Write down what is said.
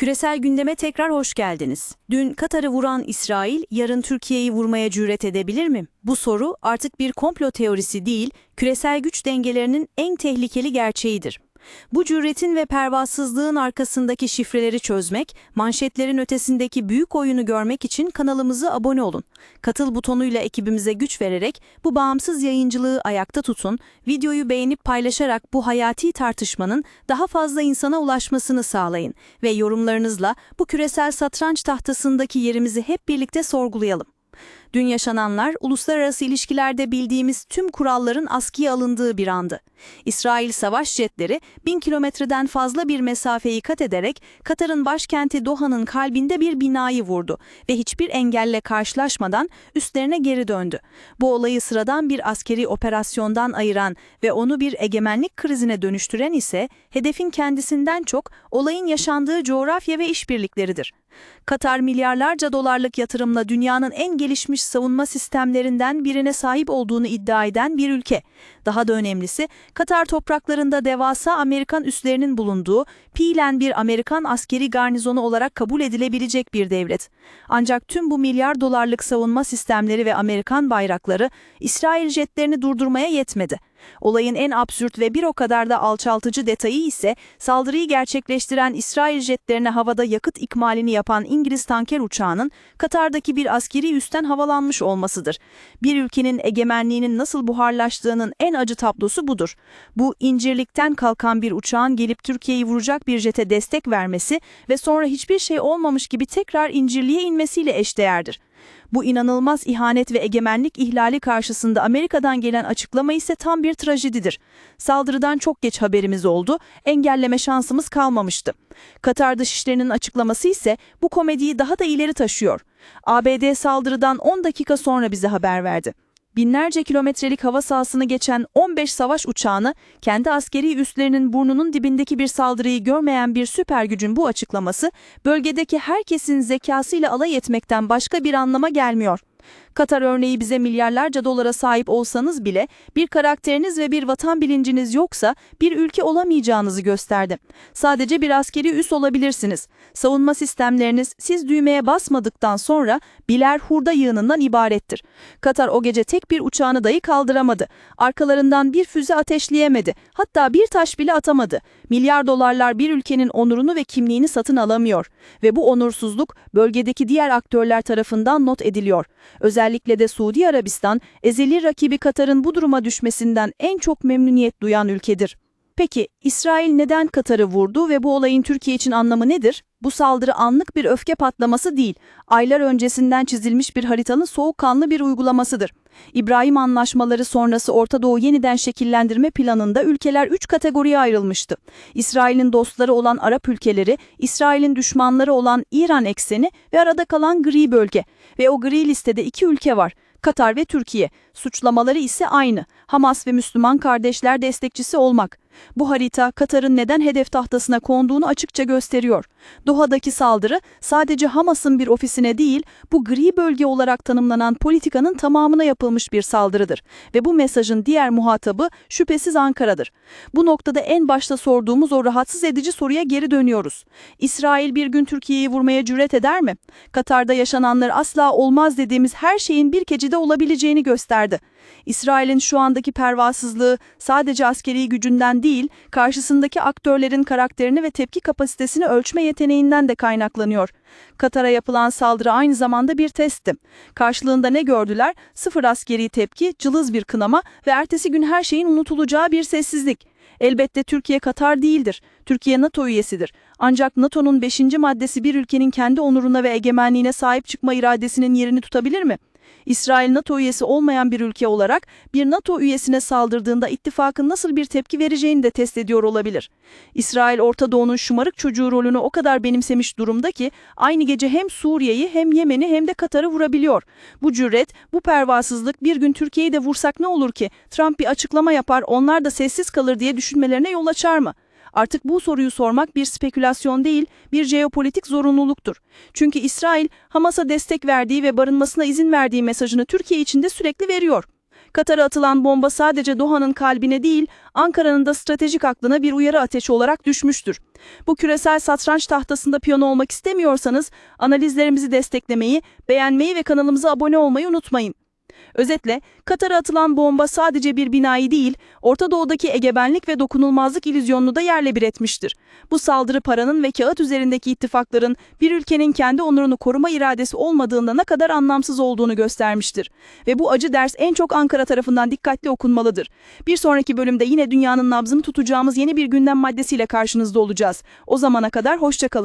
Küresel gündeme tekrar hoş geldiniz. Dün Katar'ı vuran İsrail, yarın Türkiye'yi vurmaya cüret edebilir mi? Bu soru artık bir komplo teorisi değil, küresel güç dengelerinin en tehlikeli gerçeğidir. Bu cüretin ve pervasızlığın arkasındaki şifreleri çözmek, manşetlerin ötesindeki büyük oyunu görmek için kanalımıza abone olun. Katıl butonuyla ekibimize güç vererek bu bağımsız yayıncılığı ayakta tutun, videoyu beğenip paylaşarak bu hayati tartışmanın daha fazla insana ulaşmasını sağlayın ve yorumlarınızla bu küresel satranç tahtasındaki yerimizi hep birlikte sorgulayalım. Dün yaşananlar, uluslararası ilişkilerde bildiğimiz tüm kuralların askıya alındığı bir andı. İsrail savaş jetleri bin kilometreden fazla bir mesafeyi kat ederek Katar'ın başkenti Doha'nın kalbinde bir binayı vurdu ve hiçbir engelle karşılaşmadan üstlerine geri döndü. Bu olayı sıradan bir askeri operasyondan ayıran ve onu bir egemenlik krizine dönüştüren ise hedefin kendisinden çok olayın yaşandığı coğrafya ve işbirlikleridir. Katar milyarlarca dolarlık yatırımla dünyanın en gelişmiş savunma sistemlerinden birine sahip olduğunu iddia eden bir ülke. Daha da önemlisi, Katar topraklarında devasa Amerikan üslerinin bulunduğu, fiilen bir Amerikan askeri garnizonu olarak kabul edilebilecek bir devlet. Ancak tüm bu milyar dolarlık savunma sistemleri ve Amerikan bayrakları İsrail jetlerini durdurmaya yetmedi. Olayın en absürt ve bir o kadar da alçaltıcı detayı ise saldırıyı gerçekleştiren İsrail jetlerine havada yakıt ikmalini yapan İngiliz tanker uçağının Katar'daki bir askeri üstten havalanmış olmasıdır. Bir ülkenin egemenliğinin nasıl buharlaştığının en acı tablosu budur. Bu incirlikten kalkan bir uçağın gelip Türkiye'yi vuracak bir jete destek vermesi ve sonra hiçbir şey olmamış gibi tekrar incirliğe inmesiyle eşdeğerdir. Bu inanılmaz ihanet ve egemenlik ihlali karşısında Amerika'dan gelen açıklama ise tam bir trajedidir. Saldırıdan çok geç haberimiz oldu, engelleme şansımız kalmamıştı. Katar Dışişleri'nin açıklaması ise bu komediyi daha da ileri taşıyor. ABD saldırıdan 10 dakika sonra bize haber verdi binlerce kilometrelik hava sahasını geçen 15 savaş uçağını kendi askeri üslerinin burnunun dibindeki bir saldırıyı görmeyen bir süper gücün bu açıklaması bölgedeki herkesin zekasıyla alay etmekten başka bir anlama gelmiyor. Katar örneği bize milyarlarca dolara sahip olsanız bile bir karakteriniz ve bir vatan bilinciniz yoksa bir ülke olamayacağınızı gösterdi. Sadece bir askeri üs olabilirsiniz. Savunma sistemleriniz siz düğmeye basmadıktan sonra biler hurda yığınından ibarettir. Katar o gece tek bir uçağını dahi kaldıramadı. Arkalarından bir füze ateşleyemedi. Hatta bir taş bile atamadı. Milyar dolarlar bir ülkenin onurunu ve kimliğini satın alamıyor. Ve bu onursuzluk bölgedeki diğer aktörler tarafından not ediliyor. Özellikle de Suudi Arabistan, ezeli rakibi Katar'ın bu duruma düşmesinden en çok memnuniyet duyan ülkedir. Peki İsrail neden Katar'ı vurdu ve bu olayın Türkiye için anlamı nedir? Bu saldırı anlık bir öfke patlaması değil, aylar öncesinden çizilmiş bir haritanın soğukkanlı bir uygulamasıdır. İbrahim Anlaşmaları sonrası Orta Doğu yeniden şekillendirme planında ülkeler üç kategoriye ayrılmıştı. İsrail'in dostları olan Arap ülkeleri, İsrail'in düşmanları olan İran ekseni ve arada kalan gri bölge. Ve o gri listede iki ülke var. Katar ve Türkiye. Suçlamaları ise aynı. Hamas ve Müslüman kardeşler destekçisi olmak. Bu harita Katar'ın neden hedef tahtasına konduğunu açıkça gösteriyor. Doha'daki saldırı sadece Hamas'ın bir ofisine değil, bu gri bölge olarak tanımlanan politikanın tamamına yapılmış bir saldırıdır. Ve bu mesajın diğer muhatabı şüphesiz Ankara'dır. Bu noktada en başta sorduğumuz o rahatsız edici soruya geri dönüyoruz. İsrail bir gün Türkiye'yi vurmaya cüret eder mi? Katar'da yaşananlar asla olmaz dediğimiz her şeyin bir kecide olabileceğini gösterdi. İsrail'in şu andaki pervasızlığı sadece askeri gücünden değil, karşısındaki aktörlerin karakterini ve tepki kapasitesini ölçme yeteneğinden de kaynaklanıyor. Katar'a yapılan saldırı aynı zamanda bir testti. Karşılığında ne gördüler? Sıfır askeri tepki, cılız bir kınama ve ertesi gün her şeyin unutulacağı bir sessizlik. Elbette Türkiye Katar değildir. Türkiye NATO üyesidir. Ancak NATO'nun 5. maddesi bir ülkenin kendi onuruna ve egemenliğine sahip çıkma iradesinin yerini tutabilir mi? İsrail NATO üyesi olmayan bir ülke olarak bir NATO üyesine saldırdığında ittifakın nasıl bir tepki vereceğini de test ediyor olabilir. İsrail Orta Doğu'nun şımarık çocuğu rolünü o kadar benimsemiş durumda ki aynı gece hem Suriye'yi hem Yemen'i hem de Katar'ı vurabiliyor. Bu cüret, bu pervasızlık bir gün Türkiye'yi de vursak ne olur ki? Trump bir açıklama yapar onlar da sessiz kalır diye düşünmelerine yol açar mı? Artık bu soruyu sormak bir spekülasyon değil, bir jeopolitik zorunluluktur. Çünkü İsrail, Hamas'a destek verdiği ve barınmasına izin verdiği mesajını Türkiye için de sürekli veriyor. Katar'a atılan bomba sadece Doha'nın kalbine değil, Ankara'nın da stratejik aklına bir uyarı ateşi olarak düşmüştür. Bu küresel satranç tahtasında piyon olmak istemiyorsanız analizlerimizi desteklemeyi, beğenmeyi ve kanalımıza abone olmayı unutmayın. Özetle, Katar'a atılan bomba sadece bir binayı değil, Orta Doğu'daki egemenlik ve dokunulmazlık illüzyonunu da yerle bir etmiştir. Bu saldırı paranın ve kağıt üzerindeki ittifakların bir ülkenin kendi onurunu koruma iradesi olmadığında ne kadar anlamsız olduğunu göstermiştir. Ve bu acı ders en çok Ankara tarafından dikkatli okunmalıdır. Bir sonraki bölümde yine dünyanın nabzını tutacağımız yeni bir gündem maddesiyle karşınızda olacağız. O zamana kadar hoşçakalın.